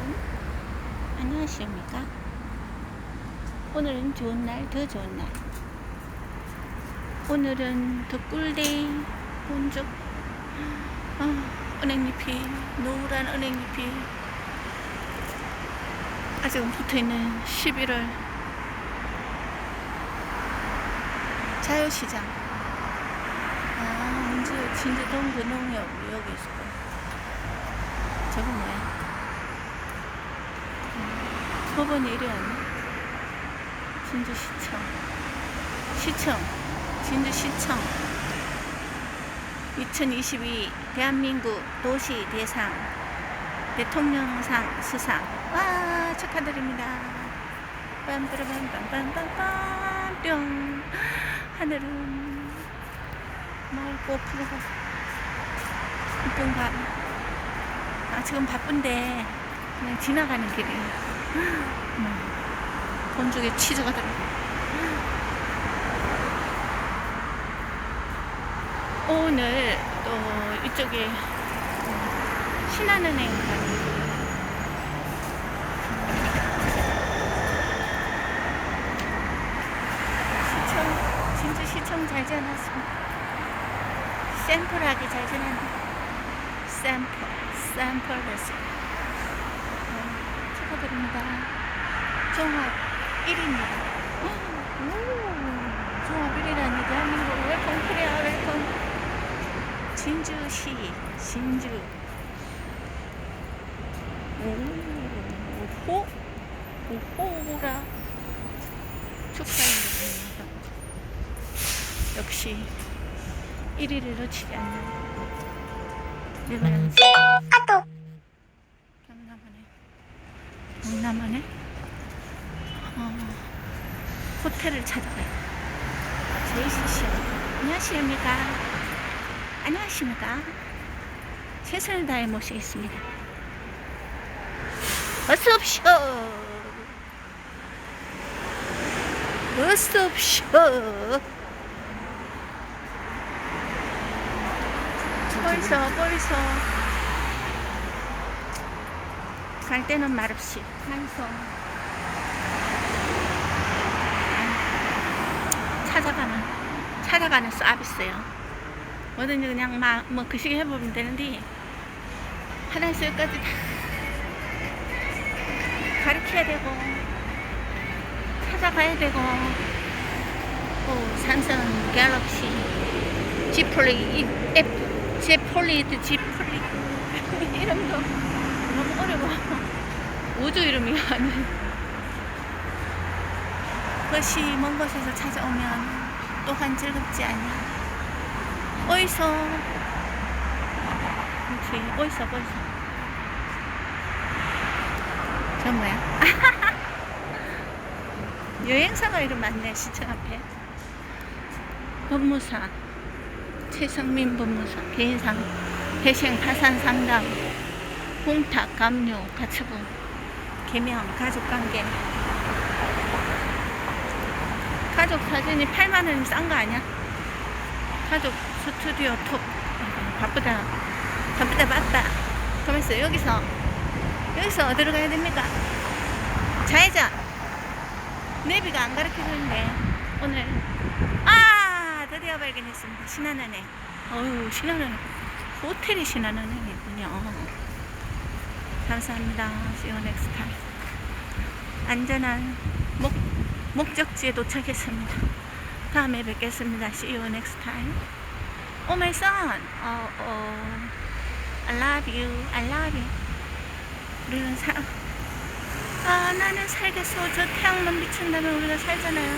여러분 안녕하십니까? 오늘은 좋은 날 더 좋은 날. 오늘은 더 꿀데이 본죽 아, 은행잎이 노란 은행잎이 아직은 붙어있는 11월 자유시장. 아 진주 진주 동구 농협 여기 거야 저거 뭐야 이리 왔네. 진주시청. 시청. 진주시청. 2022 대한민국 도시 대상 대통령상 수상. 와, 축하드립니다. 빰빠라빰빰빰빰빰 뿅. 하늘은 맑고 푸르고 이쁜 밤. 아, 지금 바쁜데 그냥 지나가는 길이에요. 음, 본죽에 치즈가 들어. 오늘 또 이쪽에 음, 신한은행 가는 시청, 진주 시청 잘 지어놨습니다. 샘플하게 잘 지어놨네. 샘플, 샘플 됐어. 축하드립니다. 종합 1위입니다. 오, 종합 1위라니 대한민국 웰컴 코리아 웰컴 진주시 진주 오호 오호라 축하드립니다. 역시 1위를 놓치지 않는 유명한 경남하네 경남하네 어, 호텔을 찾아가요. 제이씨씨 안녕하십니까? 안녕하십니까? 최선을 다해 모시겠습니다. 어서 오십시오. 어서 오십시오. 벌써 벌써 갈 때는 말없이 항상 찾아가는 찾아가는 서비스요. 뭐든지 그냥 막 뭐 그 시기 해보면 되는데 하나에서 여기까지 다 가르쳐야 되고 찾아가야 되고 또 삼성 갤럭시 G 폴리 F 제 폴리드 G 폴리 이름도 어려워. 우주 이름이 아닌. 그것이 먼 곳에서 찾아오면 또한 즐겁지 않냐. 어디서? 그렇지, 어디서, 어디서. 저 뭐야? 여행사가 이름 많네, 시청 앞에. 법무사. 최성민 법무사. 개인상. 회생 파산 상담. 공탁, 감료, 가처분, 개명, 가족관계. 가족 사진이 8만원 싼 거 아니야? 가족 스튜디오 톱. 바쁘다. 바쁘다, 바쁘다. 가만있어. 여기서, 여기서 어디로 가야 됩니까? 좌회전. 내비가 안 가르쳐 주는데, 오늘. 아! 드디어 발견했습니다. 신한은행. 어우, 신한은행. 호텔이 신한은행이군요. 감사합니다. See you next time. 안전한 목, 목적지에 도착했습니다. 다음에 뵙겠습니다. See you next time. Oh my son. 어, 어, I love you. I love you. 우리는 사, 아, 나는 살겠어. 저 태양만 비춘다면 우리가 살잖아요.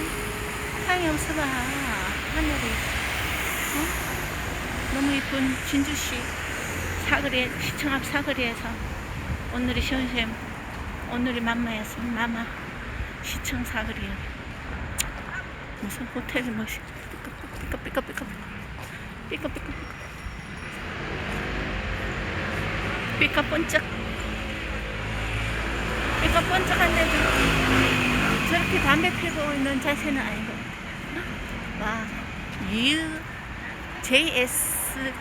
태양이 없어봐. 하늘이. 어? 너무 이쁜 진주시 사거리, 시청 앞 사거리에서 오늘이 시원쌤 오늘이 맘마였습니다 마마 시청 사거리 무슨 호텔이 뭐시 삐까삐까삐까 삐까삐까 삐까 번쩍. 삐까 번쩍한데도 저렇게 담배 피고 있는 자세는 같아 와 U JS